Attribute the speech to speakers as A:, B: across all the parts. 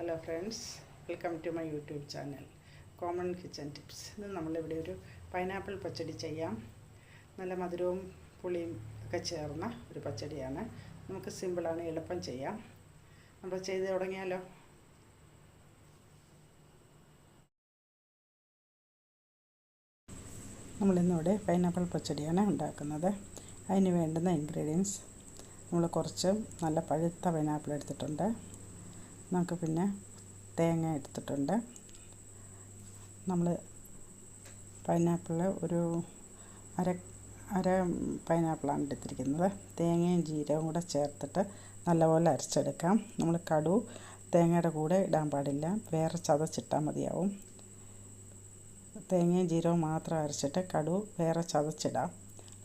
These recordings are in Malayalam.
A: Hello friends welcome to my YouTube channel common kitchen tips ഇന്ന് നമ്മളിവിടെ ഒരു പൈനാപ്പിൾ പച്ചടി ചെയ്യാം. നല്ല മധുരവും പുളിയും ഒക്കെ ചേർന്ന ഒരു പച്ചടിയാണ്. നമുക്ക് സിമ്പിളാണ് എളുപ്പം ചെയ്യാം. നമ്മൾ ചെയ്ത് തുടങ്ങിയാലോ? നമ്മളിന്നിവിടെ പൈനാപ്പിൾ പച്ചടിയാണ് ഉണ്ടാക്കുന്നത്. അതിന് വേണ്ടുന്ന ഇൻഗ്രീഡിയൻസ് നമ്മൾ കുറച്ച് നല്ല പഴുത്ത പൈനാപ്പിൾ എടുത്തിട്ടുണ്ട്. നമുക്ക് പിന്നെ തേങ്ങ എടുത്തിട്ടുണ്ട്. നമ്മൾ പൈനാപ്പിൾ ഒരു അര അര പൈനാപ്പിളാണ് എടുത്തിരിക്കുന്നത്. തേങ്ങയും ജീരകവും കൂടെ ചേർത്തിട്ട് നല്ലപോലെ അരച്ചെടുക്കാം. നമ്മൾ കടു തേങ്ങയുടെ കൂടെ ഇടാൻ പാടില്ല. വേറെ ചതച്ചിട്ടാൽ മതിയാവും. തേങ്ങയും ജീരകവും മാത്രം അരച്ചിട്ട് കടു വേറെ ചതച്ചിടാം.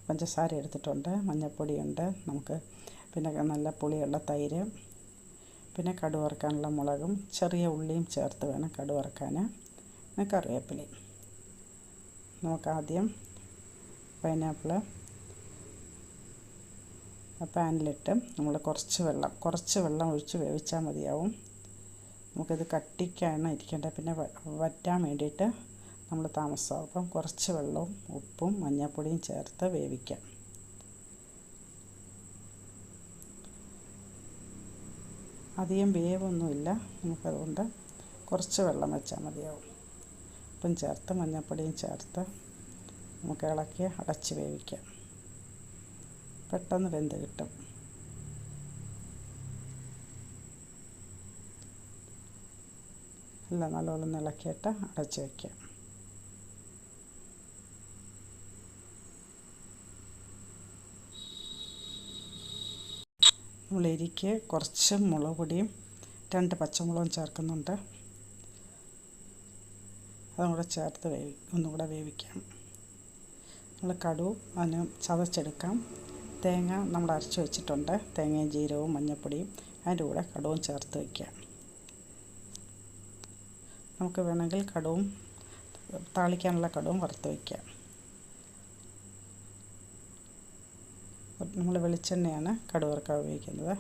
A: പഞ്ചസാര എടുത്തിട്ടുണ്ട് മഞ്ഞൾപ്പൊടിയുണ്ട് നമുക്ക് പിന്നെ നല്ല പുളിയുള്ള തൈര് പിന്നെ കടു വറുക്കാനുള്ള മുളകും ചെറിയ ഉള്ളിയും ചേർത്ത് വേണം കടു വറുക്കാൻ പിന്നെ കറിവേപ്പിലയും നമുക്കാദ്യം പൈനാപ്പിൾ പാനിലിട്ട് നമ്മൾ കുറച്ച് വെള്ളം കുറച്ച് വെള്ളം ഒഴിച്ച് വേവിച്ചാൽ മതിയാവും. നമുക്കിത് കട്ടിക്കാണ് ഇരിക്കേണ്ടത്. പിന്നെ വറ്റാൻ വേണ്ടിയിട്ട് നമ്മൾ താമസമാകും അപ്പം കുറച്ച് വെള്ളവും ഉപ്പും മഞ്ഞൾപ്പൊടിയും ചേർത്ത് വേവിക്കാം. അധികം വേവൊന്നുമില്ല. നമുക്കതുകൊണ്ട് കുറച്ച് വെള്ളം വെച്ചാൽ മതിയാവും. ഉപ്പും ചേർത്ത് മഞ്ഞൾപ്പൊടിയും ചേർത്ത് നമുക്ക് ഇളക്കി അടച്ച് വേവിക്കാം. പെട്ടെന്ന് വെന്ത് കിട്ടും. എല്ലാം നല്ലോണം ഇളക്കിയിട്ട് അടച്ച് വയ്ക്കാം നമ്മൾ എരിക്ക് കുറച്ച് മുളക് പൊടിയും രണ്ട് പച്ചമുളകും ചേർക്കുന്നുണ്ട്. അതും കൂടെ ചേർത്ത് വേവി ഒന്നുകൂടെ വേവിക്കാം. നമ്മൾ കടു അതിന് ചതച്ചെടുക്കാം. തേങ്ങ നമ്മൾ അരച്ച് വെച്ചിട്ടുണ്ട്. തേങ്ങയും ജീരകവും മഞ്ഞൾപ്പൊടിയും അതിന്റെ കൂടെ കടുവും ചേർത്ത് വയ്ക്കാം നമുക്ക് വേണമെങ്കിൽ കടുവും താളിക്കാനുള്ള കടുവും വറുത്ത് വയ്ക്കാം നമ്മൾ വെളിച്ചെണ്ണയാണ് കടുവറക്കാൻ ഉപയോഗിക്കുന്നത്.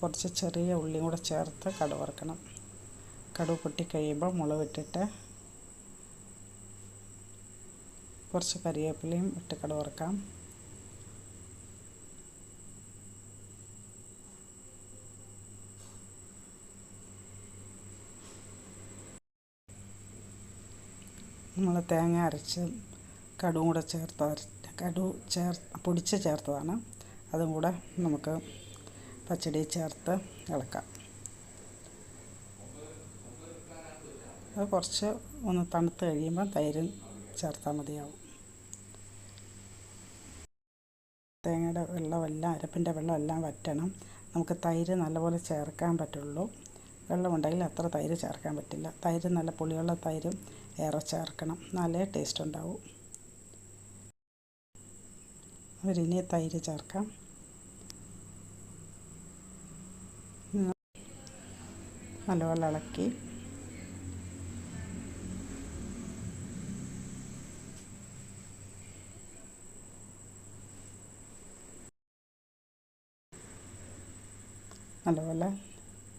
A: കുറച്ച് ചെറിയ ഉള്ളിയും കൂടെ ചേർത്ത് കടുവറക്കണം. കടുവ് പൊട്ടിക്കഴിയുമ്പോൾ മുളകിട്ടിട്ട് കുറച്ച് കറിവേപ്പിലയും ഇട്ട് കടുവറക്കാം. നമ്മൾ തേങ്ങ അരച്ച് കടുവും കൂടെ ചേർത്ത് കടു ചേർ പൊടിച്ച് ചേർത്തതാണ്. അതും കൂടെ നമുക്ക് പച്ചടി ചേർത്ത് ഇളക്കാം. അത് കുറച്ച് ഒന്ന് തണുത്ത് കഴിയുമ്പോൾ തൈര് ചേർത്താൽ മതിയാവും. തേങ്ങയുടെ വെള്ളമെല്ലാം അരപ്പിന്റെ വെള്ളമെല്ലാം വറ്റണം. നമുക്ക് തൈര് നല്ലപോലെ ചേർക്കാൻ പറ്റുള്ളൂ. വെള്ളമുണ്ടെങ്കിൽ അത്ര തൈര് ചേർക്കാൻ പറ്റില്ല. തൈര് നല്ല പുളിയുള്ള തൈരും ഏറെ ചേർക്കണം. നല്ല ടേസ്റ്റ് ഉണ്ടാവും. അതിനി തൈര് ചേർക്കാം. നല്ലപോലെ ഇളക്കി. നല്ലപോലെ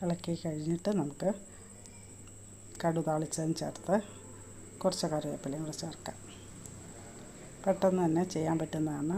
A: ഇളക്കി കഴിഞ്ഞിട്ട് നമുക്ക് കടു താളിച്ചതും ചേർത്ത് കുറച്ച് കറിവേപ്പിലയും കൂടെ ചേർക്കാം. പെട്ടെന്ന് തന്നെ ചെയ്യാൻ പറ്റുന്നതാണ്.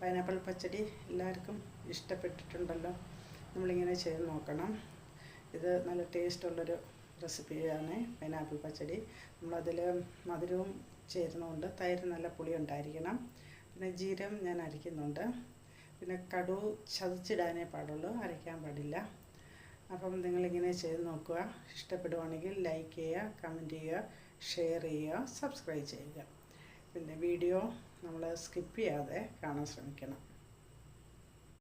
A: പൈനാപ്പിൾ പച്ചടി എല്ലാവർക്കും ഇഷ്ടപ്പെട്ടിട്ടുണ്ടല്ലോ. നമ്മളിങ്ങനെ ചെയ്ത് നോക്കണം. ഇത് നല്ല ടേസ്റ്റുള്ളൊരു റെസിപ്പിയാണ് പൈനാപ്പിൾ പച്ചടി. നമ്മളതിൽ മധുരവും ചേരുന്നുണ്ട് തൈര് നല്ല പുളി ഉണ്ടായിരിക്കണം പിന്നെ ജീരം ഞാൻ അരയ്ക്കുന്നുണ്ട്. പിന്നെ കടു ചതച്ചിടാനേ പാടുള്ളൂ അരയ്ക്കാൻ പാടില്ല. അപ്പം നിങ്ങളിങ്ങനെ ചെയ്ത് നോക്കുക. ഇഷ്ടപ്പെടുവാണെങ്കിൽ ലൈക്ക് ചെയ്യുക കമന്റ് ചെയ്യുക ഷെയർ ചെയ്യുക സബ്സ്ക്രൈബ് ചെയ്യുക. പിന്നെ വീഡിയോ നമ്മൾ സ്കിപ്പ് ചെയ്യാതെ കാണാൻ ശ്രമിക്കണം.